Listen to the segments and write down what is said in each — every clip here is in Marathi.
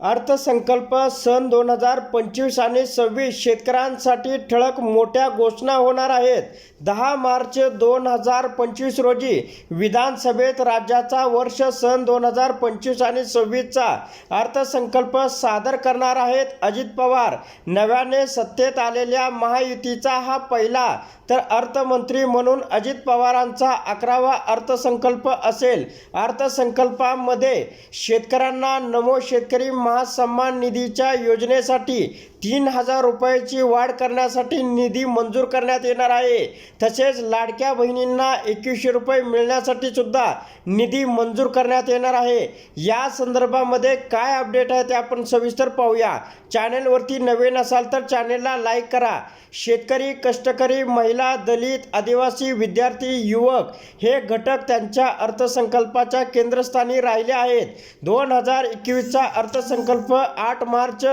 अर्थसंकल्प सन दोन हजार पंचवीस आणि सव्वीस शेतकऱ्यांसाठी ठळक मोठ्या घोषणा होणार आहेत. दहा मार्च दोन हजार पंचवीस रोजी विधानसभेत राज्याचा वर्ष सन दोन हजार पंचवीस आणि सव्वीसचा अर्थसंकल्प सादर करणार आहेत अजित पवार. नव्याने सत्तेत आलेल्या महायुतीचा हा पहिला तर अर्थमंत्री म्हणून अजित पवारांचा अकरावा अर्थसंकल्प असेल. अर्थसंकल्पामध्ये शेतकऱ्यांना नमो शेतकरी महासन्मान निधीच्या योजनेसाठी तीन हजार रुपयाची वाढ करण्यासाठी निधी मंजूर करण्यात येणार आहे. तसेच लाडक्या बहिणींना एकवीसशे रुपये मिळण्यासाठी सुद्धा निधी मंजूर करण्यात येणार आहे. या संदर्भामध्ये काय अपडेट आहे ते आपण सविस्तर पाहूया. चॅनेलवरती नवीन असाल तर चॅनेलला लाईक करा. शेतकरी कष्टकरी महिला दलित आदिवासी विद्यार्थी युवक हे घटक त्यांच्या अर्थसंकल्पाच्या केंद्रस्थानी राहिले आहेत. दोन हजार एकवीसचा अर्थसंकल्प आठ मार्च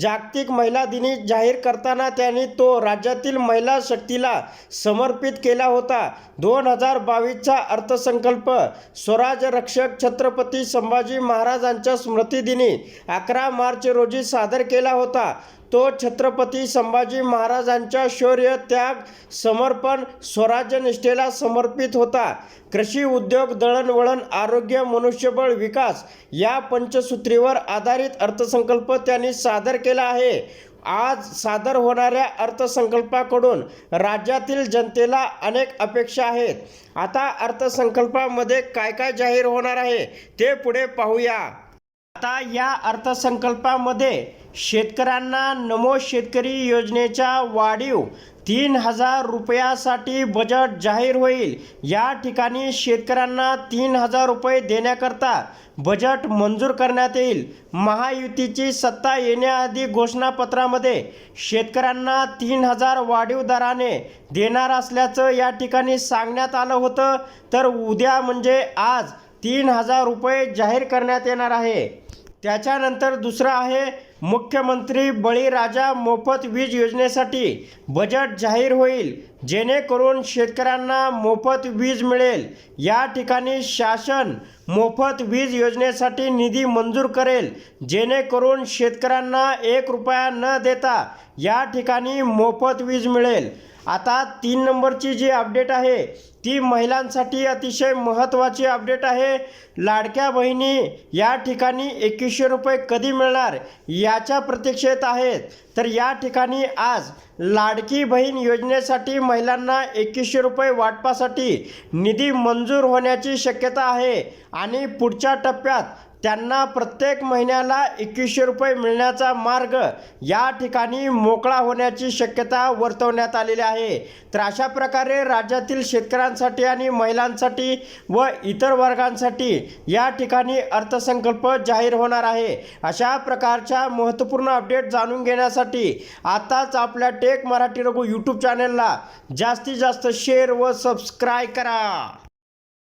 जागतिक महिला महिला दिनी जाहीर करताना त्यांनी तो राज्यातील महिला शक्तीला समर्पित केला होता. दोन हजार बावीसचा अर्थसंकल्प स्वराज रक्षक छत्रपती संभाजी महाराजांच्या स्मृतिदिनी अकरा मार्च रोजी सादर केला होता. तो छत्रपती संभाजी महाराजांच्या शौर्य त्याग समर्पण स्वराज्यनिष्ठेला समर्पित होता. कृषी उद्योग दळणवळण आरोग्य मनुष्यबळ विकास या पंचसूत्रीवर आधारित अर्थसंकल्प त्यांनी सादर केला आहे. आज सादर होणाऱ्या अर्थसंकल्पाकडून राज्यातील जनतेला अनेक अपेक्षा आहेत. आता अर्थसंकल्पामध्ये काय काय जाहीर होणार आहे ते पुढे पाहूया. आता या अर्थसंकल्पामध्ये शेतकऱ्यांना नमो शेतकरी योजनेच्या वाढीव तीन हजार रुपयासाठी बजेट जाहीर होईल. या ठिकाणी शेतकऱ्यांना तीन हजार रुपये देण्याकरता बजेट मंजूर करण्यात येईल. महायुतीची सत्ता येण्याआधी घोषणापत्रामध्ये शेतकऱ्यांना तीन हजार वाढीव दराने देणार असल्याचं या ठिकाणी सांगण्यात आलं होतं. तर उद्या म्हणजे आज तीन हजार रुपये जाहीर करण्यात येणार आहे. त्याच्यानंतर दुसरं आहे मुख्यमंत्री बळीराजा मोफत वीज योजनेसाठी बजेट जाहीर होईल जेणेकरून शेतकऱ्यांना मोफत वीज मिळेल. या ठिकाणी शासन मोफत वीज योजनेसाठी निधी मंजूर करेल जेणेकरून शेतकऱ्यांना एक रुपया न देता या ठिकाणी मोफत वीज मिळेल. आता तीन नंबरची जी अपडेट आहे ती महिलांसाठी अतिशय महत्त्वाची अपडेट आहे. लाडक्या बहिणी या ठिकाणी एकवीसशे रुपये कधी मिळणार याच्या प्रतीक्षेत आहेत. तर या ठिकाणी आज लाडकी बहीण योजनेसाठी महिलांना एकवीसशे रुपये वाटपासाठी निधी मंजूर होण्याची शक्यता आहे. आणि पुढच्या टप्प्यात त्यांना प्रत्येक महिन्याला एकवीसशे रुपये मिळण्याचा मार्ग या ठिकाणी मोकळा होण्याची शक्यता वर्तवण्यात आलेली आहे. तर अशा प्रकारे राज्यातील शेतकऱ्यांसाठी आणि महिलांसाठी व इतर वर्गांसाठी या ठिकाणी अर्थसंकल्प जाहीर होणार आहे. अशा प्रकारच्या महत्त्वपूर्ण अपडेट जाणून घेण्यासाठी आताच आपल्या टेक मराठी रघु यूट्यूब चॅनलला जास्तीत जास्त शेअर व सबस्क्राईब करा.